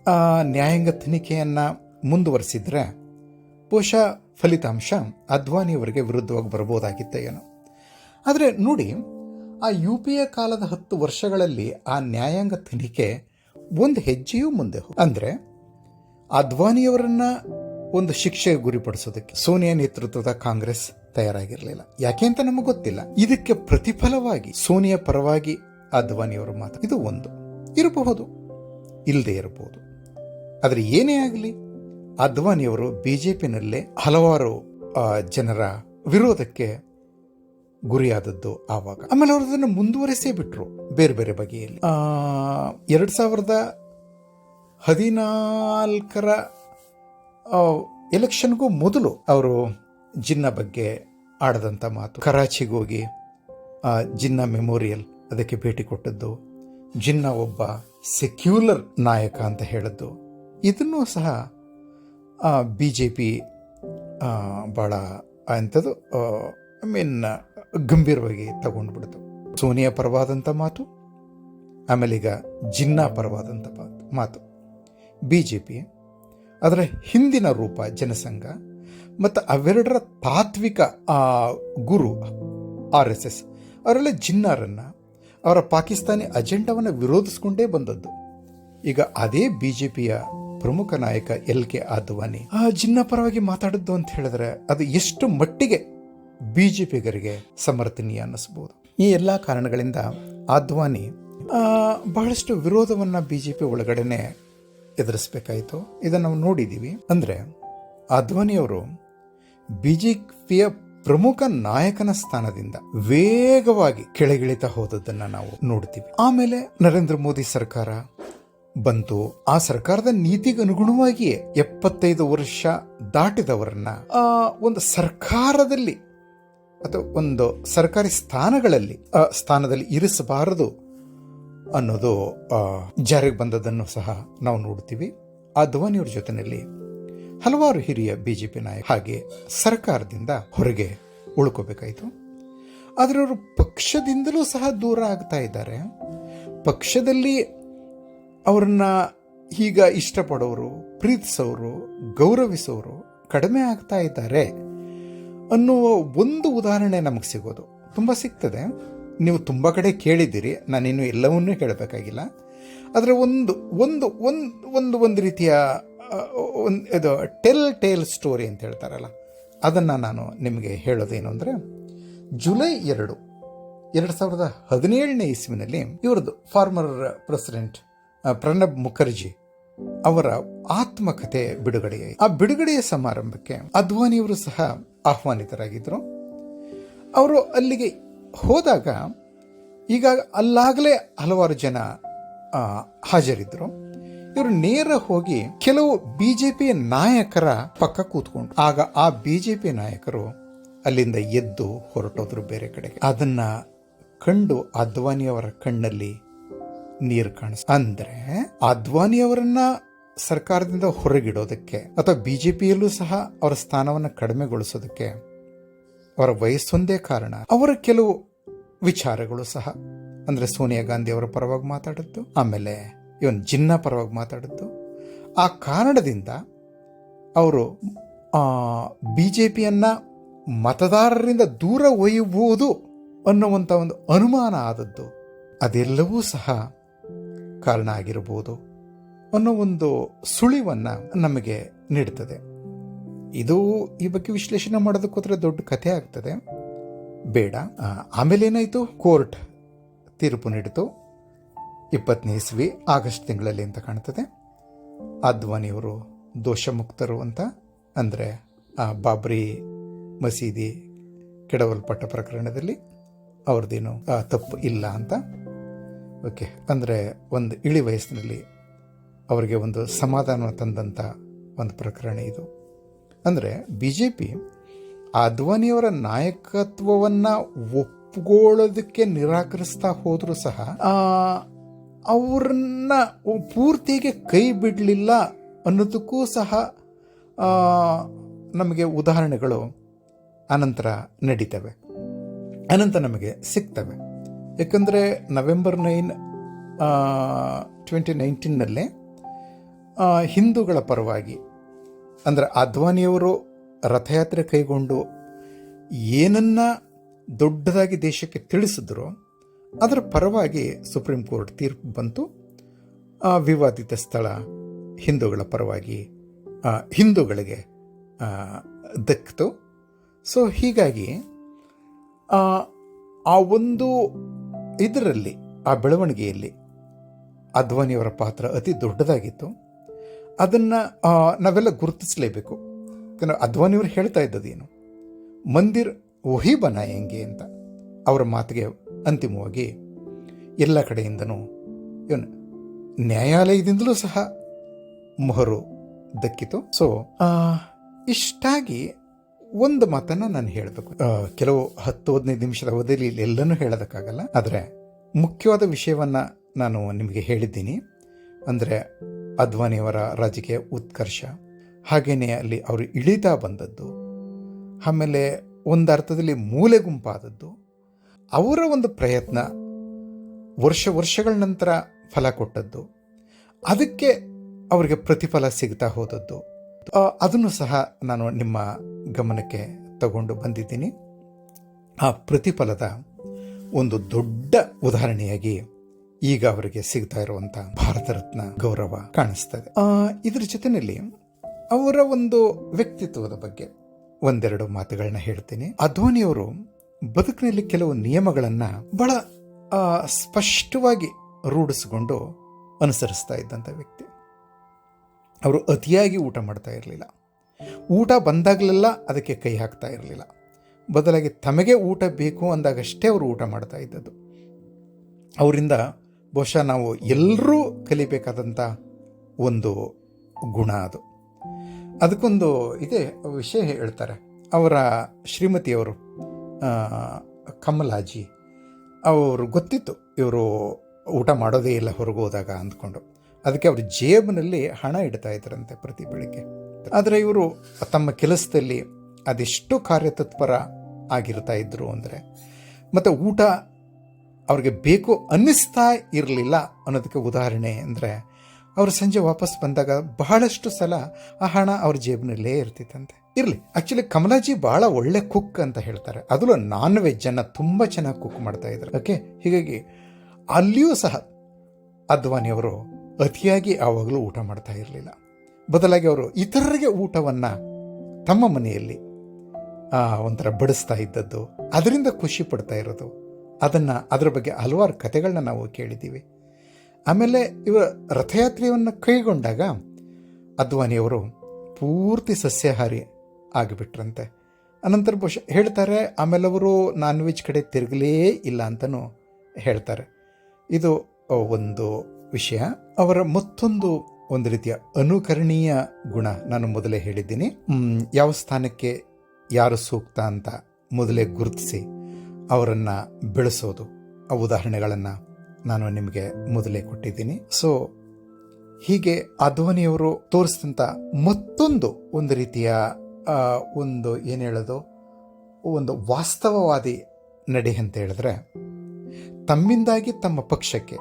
Speaker 1: ನ್ಯಾಯಾಂಗ ತನಿಖೆಯನ್ನ ಮುಂದುವರೆಸಿದ್ರೆ ಬಹುಶಃ ಫಲಿತಾಂಶ ಅದ್ವಾನಿಯವರಿಗೆ ವಿರುದ್ಧವಾಗಿ ಬರಬಹುದಾಗಿತ್ತ ಏನೋ. ಆದರೆ ನೋಡಿ, ಆ ಯು ಪಿ ಎ ಕಾಲದ ಹತ್ತು ವರ್ಷಗಳಲ್ಲಿ ಆ ನ್ಯಾಯಾಂಗ ತನಿಖೆ ಒಂದು ಹೆಜ್ಜೆಯೂ ಮುಂದೆ ಅಂದ್ರೆ ಅದ್ವಾನಿಯವರನ್ನ ಒಂದು ಶಿಕ್ಷೆಗೆ ಗುರಿಪಡಿಸೋದಕ್ಕೆ ಸೋನಿಯಾ ನೇತೃತ್ವದ ಕಾಂಗ್ರೆಸ್ ತಯಾರಾಗಿರಲಿಲ್ಲ. ಯಾಕೆ ಅಂತ ನಮಗೆ ಗೊತ್ತಿಲ್ಲ. ಇದಕ್ಕೆ ಪ್ರತಿಫಲವಾಗಿ ಸೋನಿಯಾ ಪರವಾಗಿ ಅದ್ವಾನಿಯವರು ಮಾತು ಇದು ಒಂದು. ಇರಬಹುದು. ಇಲ್ಲದೆ ಇರಬಹುದು. ಆದರೆ ಏನೇ ಆಗಲಿ ಅದ್ವಾನಿಯವರು ಪಿನಲ್ಲೇ ಹಲವಾರು ಜನರ ವಿರೋಧಕ್ಕೆ ಗುರಿಯಾದದ್ದು ಆವಾಗ. ಆಮೇಲೆ ಅವರು ಅದನ್ನು ಮುಂದುವರೆಸೇ ಬಿಟ್ರು ಬೇರೆ ಬೇರೆ ಬಗೆಯಲ್ಲಿ. ಎರಡು ಸಾವಿರದ ಹದಿನಾಲ್ಕರ ಎಲೆಕ್ಷನ್ಗೂ ಮೊದಲು ಅವರು ಜಿನ್ನ ಬಗ್ಗೆ ಆಡದಂತ ಮಾತು. ಕರಾಚಿಗೆ ಹೋಗಿ ಜಿನ್ನ ಮೆಮೋರಿಯಲ್ ಅದಕ್ಕೆ ಭೇಟಿ ಕೊಟ್ಟದ್ದು, ಜಿನ್ನ ಒಬ್ಬ ಸೆಕ್ಯುಲರ್ ನಾಯಕ ಅಂತ ಹೇಳಿದ್ದು, ಇದನ್ನು ಸಹ ಬಿ ಜೆ ಪಿ ಭಾಳ ಅಂಥದ್ದು ಐ ಮೀನ್ ಗಂಭೀರವಾಗಿ ತಗೊಂಡ್ಬಿಡ್ತು. ಸೋನಿಯಾ ಪರವಾದಂಥ ಮಾತು, ಆಮೇಲೆ ಈಗ ಜಿನ್ನಾ ಪರವಾದಂಥ ಮಾತು ಬಿ ಜೆ ಪಿ ಅದರ ಹಿಂದಿನ ರೂಪ ಜನಸಂಘ, ಮತ್ತು ಅವೆರಡರ ತಾತ್ವಿಕ ಗುರು ಆರ್ ಎಸ್ ಎಸ್, ಅವರೆಲ್ಲ ಜಿನ್ನಾರನ್ನು, ಅವರ ಪಾಕಿಸ್ತಾನಿ ಅಜೆಂಡಾವನ್ನು ವಿರೋಧಿಸ್ಕೊಂಡೇ ಬಂದದ್ದು. ಈಗ ಅದೇ ಬಿಜೆಪಿಯ ಪ್ರಮುಖ ನಾಯಕ ಎಲ್ ಕೆ ಆದ್ವಾನಿ ಆ ಜಿನ್ನ ಪರವಾಗಿ ಮಾತಾಡಿದ್ದು ಅಂತ ಹೇಳಿದ್ರೆ ಅದು ಎಷ್ಟು ಮಟ್ಟಿಗೆ ಬಿಜೆಪಿಗರಿಗೆ ಸಮರ್ಥನೀಯ ಅನ್ನಿಸ್ಬೋದು. ಈ ಎಲ್ಲ ಕಾರಣಗಳಿಂದ ಆದ್ವಾನಿ ವಿರೋಧವನ್ನು ಬಹಳಷ್ಟು ಜೆ ಬಿಜೆಪಿ ಒಳಗಡೆನೆ ಎದುರಿಸಬೇಕಾಯಿತು. ಇದನ್ನು ನಾವು ನೋಡಿದ್ದೀವಿ ಅಂದ್ರೆ ಅದ್ವಾನಿಯವರು ಬಿಜೆಪಿಯ ಪ್ರಮುಖ ನಾಯಕನ ಸ್ಥಾನದಿಂದ ವೇಗವಾಗಿ ಕೆಳಗಿಳಿತಾ ಹೋದದ್ದನ್ನು ನಾವು ನೋಡ್ತೀವಿ. ಆಮೇಲೆ ನರೇಂದ್ರ ಮೋದಿ ಸರ್ಕಾರ ಬಂತು. ಆ ಸರ್ಕಾರದ ನೀತಿಗೆ ಅನುಗುಣವಾಗಿ ಎಪ್ಪತ್ತೈದು ವರ್ಷ ದಾಟಿದವರನ್ನ ಒಂದು ಸರ್ಕಾರದಲ್ಲಿ ಅಥವಾ ಒಂದು ಸರ್ಕಾರಿ ಸ್ಥಾನಗಳಲ್ಲಿ ಸ್ಥಾನದಲ್ಲಿ ಇರಿಸಬಾರದು ಅನ್ನೋದು ಜಾರಿಗೆ ಬಂದದನ್ನು ಸಹ ನಾವು ನೋಡ್ತೀವಿ. ಆ ಧ್ವನಿಯವರ ಜೊತೆಯಲ್ಲಿ ಹಲವಾರು ಹಿರಿಯ ಬಿಜೆಪಿ ನಾಯಕ ಹಾಗೆ ಸರ್ಕಾರದಿಂದ ಹೊರಗೆ ಉಳ್ಕೋಬೇಕಾಯಿತು. ಆದರೆ ಅವರು ಪಕ್ಷದಿಂದಲೂ ಸಹ ದೂರ ಆಗ್ತಾ ಇದ್ದಾರೆ. ಪಕ್ಷದಲ್ಲಿ ಅವರನ್ನ ಈಗ ಇಷ್ಟಪಡೋರು, ಪ್ರೀತಿಸೋರು, ಗೌರವಿಸೋರು ಕಡಿಮೆ ಆಗ್ತಾ ಇದ್ದಾರೆ ಅನ್ನುವ ಒಂದು ಉದಾಹರಣೆ ನಮಗೆ ಸಿಗೋದು. ತುಂಬ ಸಿಗ್ತದೆ. ನೀವು ತುಂಬ ಕಡೆ ಕೇಳಿದ್ದೀರಿ. ನಾನಿನ್ನು ಎಲ್ಲವನ್ನೂ ಹೇಳಬೇಕಾಗಿಲ್ಲ. ಆದರೆ ಒಂದು ಒಂದು ಒಂದು ಒಂದು ಒಂದು ರೀತಿಯ ಒಂದು ಇದು ಟೆಲ್ ಟೇಲ್ ಸ್ಟೋರಿ ಅಂತ ಹೇಳ್ತಾರಲ್ಲ, ಅದನ್ನು ನಾನು ನಿಮಗೆ ಹೇಳೋದೇನು ಅಂದರೆ, ಜುಲೈ ಎರಡು ಎರಡು ಸಾವಿರದ ಹದಿನೇಳನೇ ಇಸ್ವಿನಲ್ಲಿ ಇವ್ರದ್ದು ಫಾರ್ಮರ್ ಪ್ರೆಸಿಡೆಂಟ್ ಪ್ರಣಬ್ ಮುಖರ್ಜಿ ಅವರ ಆತ್ಮಕಥೆ ಬಿಡುಗಡೆ ಆ ಬಿಡುಗಡೆಯ ಸಮಾರಂಭಕ್ಕೆ ಅದ್ವಾನಿಯವರು ಸಹ ಆಹ್ವಾನಿತರಾಗಿದ್ದರು. ಅವರು ಅಲ್ಲಿಗೆ ಹೋದಾಗ ಈಗ ಅಲ್ಲಾಗಲೇ ಹಲವಾರು ಜನ ಹಾಜರಿದ್ದರು. ಇವರು ನೇರ ಹೋಗಿ ಕೆಲವು ಬಿ ಜೆ ಪಿ ನಾಯಕರ ಪಕ್ಕ ಕೂತ್ಕೊಂಡು ಆಗ ಆ ಬಿ ಜೆ ಪಿ ನಾಯಕರು ಅಲ್ಲಿಂದ ಎದ್ದು ಹೊರಟೋದ್ರು ಬೇರೆ ಕಡೆಗೆ. ಅದನ್ನ ಕಂಡು ಅದ್ವಾನಿಯವರ ಕಣ್ಣಲ್ಲಿ ನೀರು ಕಾಣಿಸ್ ಅಂದ್ರೆ ಅದ್ವಾನಿಯವರನ್ನ ಸರ್ಕಾರದಿಂದ ಹೊರಗಿಡೋದಕ್ಕೆ ಅಥವಾ ಬಿಜೆಪಿಯಲ್ಲೂ ಸಹ ಅವರ ಸ್ಥಾನವನ್ನು ಕಡಿಮೆಗೊಳಿಸೋದಕ್ಕೆ ಅವರ ವಯಸ್ಸೊಂದೇ ಕಾರಣ ಅವರ ಕೆಲವು ವಿಚಾರಗಳು ಸಹ, ಅಂದರೆ ಸೋನಿಯಾ ಗಾಂಧಿ ಅವರ ಪರವಾಗಿ ಮಾತಾಡಿದ್ದು, ಆಮೇಲೆ ಇವನ್ ಜಿನ್ನ ಪರವಾಗಿ ಮಾತಾಡಿದ್ದು. ಆ ಕಾರಣದಿಂದ ಅವರು ಬಿ ಜೆ ಪಿಯನ್ನು ಮತದಾರರಿಂದ ದೂರ ಒಯ್ಯಬಹುದು ಅನ್ನುವಂಥ ಒಂದು ಅನುಮಾನ ಆದದ್ದು. ಅದೆಲ್ಲವೂ ಸಹ ಕಾರಣ ಆಗಿರಬಹುದು ಅನ್ನೋ ಒಂದು ಸುಳಿವನ್ನ ನಮಗೆ ನೀಡುತ್ತದೆ ಇದು ಈ ಬಗ್ಗೆ ವಿಶ್ಲೇಷಣೆ ಮಾಡೋದಕ್ಕೋದ್ರೆ ದೊಡ್ಡ ಕಥೆ ಆಗ್ತದೆ. ಬೇಡ. ಆಮೇಲೆ ಏನಾಯಿತು? ಕೋರ್ಟ್ ತೀರ್ಪು ನೀಡಿತು. ಇಪ್ಪತ್ತನೇ ಇಸ್ವಿ, ಆಗಸ್ಟ್ ತಿಂಗಳಲ್ಲಿ ಅಂತ ಕಾಣ್ತದೆ. ಅದ್ವಾನಿಯವರು ದೋಷಮುಕ್ತರು ಅಂತ. ಅಂದರೆ ಬಾಬ್ರಿ ಮಸೀದಿ ಕೆಡವಲ್ಪಟ್ಟ ಪ್ರಕರಣದಲ್ಲಿ ಅವ್ರದ್ದೇನು ತಪ್ಪು ಇಲ್ಲ ಅಂತ. ಓಕೆ, ಅಂದರೆ ಒಂದು ಇಳಿ ವಯಸ್ಸಿನಲ್ಲಿ ಅವರಿಗೆ ಒಂದು ಸಮಾಧಾನ ತಂದಂಥ ಒಂದು ಪ್ರಕರಣ ಇದು. ಅಂದರೆ ಬಿ ಜೆ ಪಿ ಅದ್ವಾನಿಯವರ ನಾಯಕತ್ವವನ್ನು ಒಪ್ಪಿಕೊಳ್ಳೋದಕ್ಕೆ ನಿರಾಕರಿಸ್ತಾ ಹೋದರೂ ಸಹ ಅವ್ರನ್ನ ಪೂರ್ತಿಗೆ ಕೈ ಬಿಡಲಿಲ್ಲ ಅನ್ನೋದಕ್ಕೂ ಸಹ ನಮಗೆ ಉದಾಹರಣೆಗಳು ಅನಂತರ ನಡೀತವೆ. ಅನಂತರ ನಮಗೆ ಸಿಗ್ತವೆ. ಯಾಕಂದರೆ ನವೆಂಬರ್ ನೈನ್ ಟ್ವೆಂಟಿ ನೈನ್ಟೀನ್ನಲ್ಲೇ ಹಿಂದೂಗಳ ಪರವಾಗಿ, ಅಂದರೆ ಅದ್ವಾನಿಯವರು ರಥಯಾತ್ರೆ ಕೈಗೊಂಡು ಏನನ್ನ ದೊಡ್ಡದಾಗಿ ದೇಶಕ್ಕೆ ತಿಳಿಸಿದ್ರು ಅದರ ಪರವಾಗಿ ಸುಪ್ರೀಂ ಕೋರ್ಟ್ ತೀರ್ಪು ಬಂತು. ವಿವಾದಿತ ಸ್ಥಳ ಹಿಂದೂಗಳ ಪರವಾಗಿ ಹಿಂದೂಗಳಿಗೆ ದಕ್ಕಿತು. ಸೊ ಹೀಗಾಗಿ ಆ ಒಂದು ಇದರಲ್ಲಿ ಆ ಬೆಳವಣಿಗೆಯಲ್ಲಿ ಅದ್ವಾನಿಯವರ ಪಾತ್ರ ಅತಿ ದೊಡ್ಡದಾಗಿತ್ತು. ಅದನ್ನು ನಾವೆಲ್ಲ ಗುರುತಿಸಲೇಬೇಕು. ಯಾಕಂದರೆ ಅದ್ವಾನಿಯವರು ಹೇಳ್ತಾ ಇದ್ದದೇನು ಮಂದಿರ್ ವಹಿಬಾನ ಹೆಂಗೆ ಅಂತ ಅವರ ಮಾತಿಗೆ ಅಂತಿಮವಾಗಿ ಎಲ್ಲ ಕಡೆಯಿಂದನೂ ಏನು ನ್ಯಾಯಾಲಯದಿಂದಲೂ ಸಹ ಮೊಹರು ದಕ್ಕಿತು. ಸೊ ಇಷ್ಟಾಗಿ ಒಂದು ಮಾತನ್ನ ನಾನು ಹೇಳಬೇಕು. ಕೆಲವು ಹತ್ತು, ಹದಿನೈದು ನಿಮಿಷದ ಅವಧಿಯಲ್ಲಿ ಎಲ್ಲನೂ ಹೇಳೋದಕ್ಕಾಗಲ್ಲ. ಆದರೆ ಮುಖ್ಯವಾದ ವಿಷಯವನ್ನು ನಾನು ನಿಮಗೆ ಹೇಳಿದ್ದೀನಿ. ಅಂದರೆ ಅದ್ವಾನಿಯವರ ರಾಜಕೀಯ ಉತ್ಕರ್ಷ ಹಾಗೆಯೇ ಅಲ್ಲಿ ಅವರು ಇಳಿತಾ ಬಂದದ್ದು, ಆಮೇಲೆ ಒಂದು ಅರ್ಥದಲ್ಲಿ ಮೂಲೆ ಗುಂಪಾದದ್ದು, ಅವರ ಒಂದು ಪ್ರಯತ್ನ ವರ್ಷ ವರ್ಷಗಳ ನಂತರ ಫಲ ಕೊಟ್ಟದ್ದು, ಅದಕ್ಕೆ ಅವರಿಗೆ ಪ್ರತಿಫಲ ಸಿಗ್ತಾ ಹೋದದ್ದು. ಅದನ್ನು ಸಹ ನಾನು ನಿಮ್ಮ ಗಮನಕ್ಕೆ ತಗೊಂಡು ಬಂದಿದ್ದೀನಿ. ಆ ಪ್ರತಿಫಲದ ಒಂದು ದೊಡ್ಡ ಉದಾಹರಣೆಯಾಗಿ ಈಗ ಅವರಿಗೆ ಸಿಗ್ತಾ ಇರುವಂತ ಭಾರತ ರತ್ನ ಗೌರವ ಕಾಣಿಸ್ತದೆ. ಇದ್ರ ಜೊತೆಯಲ್ಲಿ ಅವರ ಒಂದು ವ್ಯಕ್ತಿತ್ವದ ಬಗ್ಗೆ ಒಂದೆರಡು ಮಾತುಗಳನ್ನ ಹೇಳ್ತೀನಿ. ಅಧೋನಿಯವರು ಬದುಕಿನಲ್ಲಿ ಕೆಲವು ನಿಯಮಗಳನ್ನ ಬಹಳ ಸ್ಪಷ್ಟವಾಗಿ ರೂಢಿಸಿಕೊಂಡು ಅನುಸರಿಸ್ತಾ ಇದ್ದಂಥ ವ್ಯಕ್ತಿ. ಅವರು ಅತಿಯಾಗಿ ಊಟ ಮಾಡ್ತಾ ಇರಲಿಲ್ಲ. ಊಟ ಬಂದಾಗಲೆಲ್ಲ ಅದಕ್ಕೆ ಕೈ ಹಾಕ್ತಾ ಇರಲಿಲ್ಲ. ಬದಲಾಗಿ ತಮಗೆ ಊಟ ಬೇಕು ಅಂದಾಗಷ್ಟೇ ಅವರು ಊಟ ಮಾಡ್ತಾ ಇದ್ದದ್ದು. ಅವರಿಂದ ಬಹುಶಃ ನಾವು ಎಲ್ಲರೂ ಕಲಿಬೇಕಾದಂಥ ಒಂದು ಗುಣ ಅದು. ಅದಕ್ಕೊಂದು ಇದೇ ವಿಷಯ ಹೇಳ್ತಾರೆ. ಅವರ ಶ್ರೀಮತಿಯವರು ಕಮಲಾಜಿ, ಅವರು ಗೊತ್ತಿತ್ತು ಇವರು ಊಟ ಮಾಡೋದೇ ಇಲ್ಲ ಹೊರಗೆ ಹೋದಾಗ ಅಂದ್ಕೊಂಡು. ಅದಕ್ಕೆ ಅವರು ಜೇಬಿನಲ್ಲಿ ಹಣ ಇಡ್ತಾ ಇದ್ರಂತೆ ಪ್ರತಿ ಬೆಳಿಗ್ಗೆ. ಆದರೆ ಇವರು ತಮ್ಮ ಕೆಲಸದಲ್ಲಿ ಅದೆಷ್ಟು ಕಾರ್ಯತತ್ಪರ ಆಗಿರ್ತಾ ಇದ್ರು ಅಂದರೆ, ಮತ್ತು ಊಟ ಅವ್ರಿಗೆ ಬೇಕು ಅನ್ನಿಸ್ತಾ ಇರಲಿಲ್ಲ ಅನ್ನೋದಕ್ಕೆ ಉದಾಹರಣೆ ಅಂದರೆ, ಅವರು ಸಂಜೆ ವಾಪಸ್ ಬಂದಾಗ ಬಹಳಷ್ಟು ಸಲ ಆ ಹಣ ಅವ್ರ ಜೇಬಿನಲ್ಲೇ ಇರ್ತಿತ್ತಂತೆ. ಇರಲಿ ಆ್ಯಕ್ಚುಲಿ ಕಮಲಾಜಿ ಬಹಳ ಒಳ್ಳೆ ಕುಕ್ ಅಂತ ಹೇಳ್ತಾರೆ. ಅದರಲ್ಲೂ ನಾನ್ ವೆಜ್ಜನ್ನು ತುಂಬ ಚೆನ್ನಾಗಿ ಕುಕ್ ಮಾಡ್ತಾ ಇದ್ರು. ಓಕೆ ಹೀಗಾಗಿ ಅಲ್ಲಿಯೂ ಸಹ ಅದ್ವಾನಿಯವರು ಅತಿಯಾಗಿ ಯಾವಾಗಲೂ ಊಟ ಮಾಡ್ತಾ ಇರಲಿಲ್ಲ. ಬದಲಾಗಿ ಅವರು ಇತರರಿಗೆ ಊಟವನ್ನು ತಮ್ಮ ಮನೆಯಲ್ಲಿ ಒಂಥರ ಬಡಿಸ್ತಾ ಇದ್ದದ್ದು, ಅದರಿಂದ ಖುಷಿ ಪಡ್ತಾ ಇರೋದು. ಅದನ್ನು, ಅದರ ಬಗ್ಗೆ ಹಲವಾರು ಕಥೆಗಳನ್ನ ನಾವು ಕೇಳಿದ್ದೀವಿ. ಆಮೇಲೆ ಇವ ರಥಯಾತ್ರೆಯನ್ನು ಕೈಗೊಂಡಾಗ ಅದ್ವಾನಿಯವರು ಪೂರ್ತಿ ಸಸ್ಯಾಹಾರಿ ಆಗಿಬಿಟ್ರಂತೆ. ಅನಂತರ ಬಹುಶಃ ಹೇಳ್ತಾರೆ, ಆಮೇಲೆ ಅವರು ನಾನ್ ವೆಜ್ ಕಡೆ ತಿರುಗಲೇ ಇಲ್ಲ ಅಂತಲೂ ಹೇಳ್ತಾರೆ. ಇದು, ಒಂದು ವಿಷಯ. ಅವರ ಮತ್ತೊಂದು ಒಂದು ರೀತಿಯ ಅನುಕರಣೀಯ ಗುಣ ನಾನು ಮೊದಲೇ ಹೇಳಿದ್ದೀನಿ. ಯಾವ ಸ್ಥಾನಕ್ಕೆ ಯಾರು ಸೂಕ್ತ ಅಂತ ಮೊದಲೇ ಗುರುತಿಸಿ ಅವರನ್ನು ಬೆಳೆಸೋದು. ಆ ಉದಾಹರಣೆಗಳನ್ನು ನಾನು ನಿಮಗೆ ಮೊದಲೇ ಕೊಟ್ಟಿದ್ದೀನಿ. ಸೊ ಹೀಗೆ ಅದ್ವಾನಿಯವರು ತೋರಿಸಿದಂಥ ಮತ್ತೊಂದು ಒಂದು ರೀತಿಯ ಒಂದು ಏನು ಹೇಳೋದು, ಒಂದು ವಾಸ್ತವವಾದಿ ನಡೆ ಅಂತ ಹೇಳಿದ್ರೆ, ತಮ್ಮಿಂದಾಗಿ ತಮ್ಮ ಪಕ್ಷಕ್ಕೆ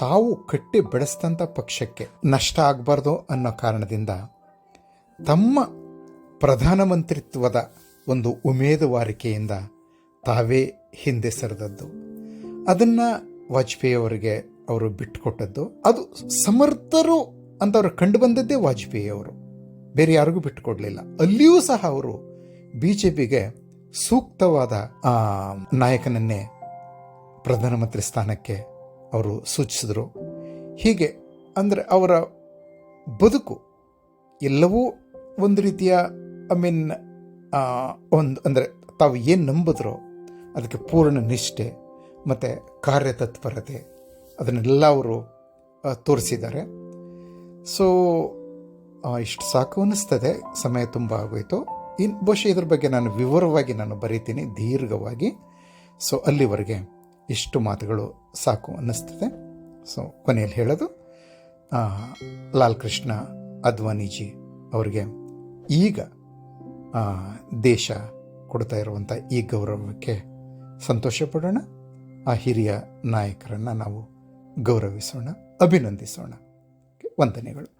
Speaker 1: ತಾವು ಕಟ್ಟಿ ಬೆಳೆಸಿದಂಥ ಪಕ್ಷಕ್ಕೆ ನಷ್ಟ ಆಗಬಾರ್ದು ಅನ್ನೋ ಕಾರಣದಿಂದ ತಮ್ಮ ಪ್ರಧಾನಮಂತ್ರಿತ್ವದ ಒಂದು ಉಮೇದುವಾರಿಕೆಯಿಂದ ತಾವೇ ಹಿಂದೆ ಸರಿದದ್ದು. ಅದನ್ನು ವಾಜಪೇಯಿ ಅವರಿಗೆ ಅವರು ಬಿಟ್ಟುಕೊಟ್ಟದ್ದು. ಅದು ಸಮರ್ಥರು ಅಂತ ಅವರು ಕಂಡು ಬಂದದ್ದೇ ವಾಜಪೇಯಿ ಅವರು. ಬೇರೆ ಯಾರಿಗೂ ಬಿಟ್ಟುಕೊಡಲಿಲ್ಲ. ಅಲ್ಲಿಯೂ ಸಹ ಅವರು ಬಿ ಜೆ ಪಿಗೆ ಸೂಕ್ತವಾದ ನಾಯಕನನ್ನೇ ಪ್ರಧಾನಮಂತ್ರಿ ಸ್ಥಾನಕ್ಕೆ ಅವರು ಸೂಚಿಸಿದರು. ಹೀಗೆ ಅಂದರೆ ಅವರ ಬದುಕು ಎಲ್ಲವೂ ಒಂದು ರೀತಿಯ ಐ ಮೀನ್ ಒಂದು ಅಂದರೆ ತಾವು ಏನು ನಂಬಿದ್ರೋ ಅದಕ್ಕೆ ಪೂರ್ಣ ನಿಷ್ಠೆ ಮತ್ತು ಕಾರ್ಯತತ್ಪರತೆ ಅದನ್ನೆಲ್ಲ ಅವರು ತೋರಿಸಿದ್ದಾರೆ. ಸೊ ಇಷ್ಟು ಸಾಕು ಅನ್ನಿಸ್ತದೆ. ಸಮಯ ತುಂಬ ಆಗೋಯಿತು. ಇನ್ನು ಬಹುಶಃ ಇದ್ರ ಬಗ್ಗೆ ನಾನು ವಿವರವಾಗಿ ನಾನು ಬರೀತೀನಿ, ದೀರ್ಘವಾಗಿ. ಸೊ ಅಲ್ಲಿವರೆಗೆ ಇಷ್ಟು ಮಾತುಗಳು ಸಾಕು ಅನ್ನಿಸ್ತದೆ. ಸೊ ಕೊನೆಯಲ್ಲಿ ಹೇಳೋದು ಲಾಲ್ ಕೃಷ್ಣ ಅದ್ವಾನಿಜಿ ಅವರಿಗೆ ಈಗ ದೇಶ ಕೊಡ್ತಾ ಇರುವಂಥ ಈ ಗೌರವಕ್ಕೆ ಸಂತೋಷ ಪಡೋಣ. ಆ ಹಿರಿಯ ನಾಯಕರನ್ನು ನಾವು ಗೌರವಿಸೋಣ, ಅಭಿನಂದಿಸೋಣ. ವಂದನೆಗಳು.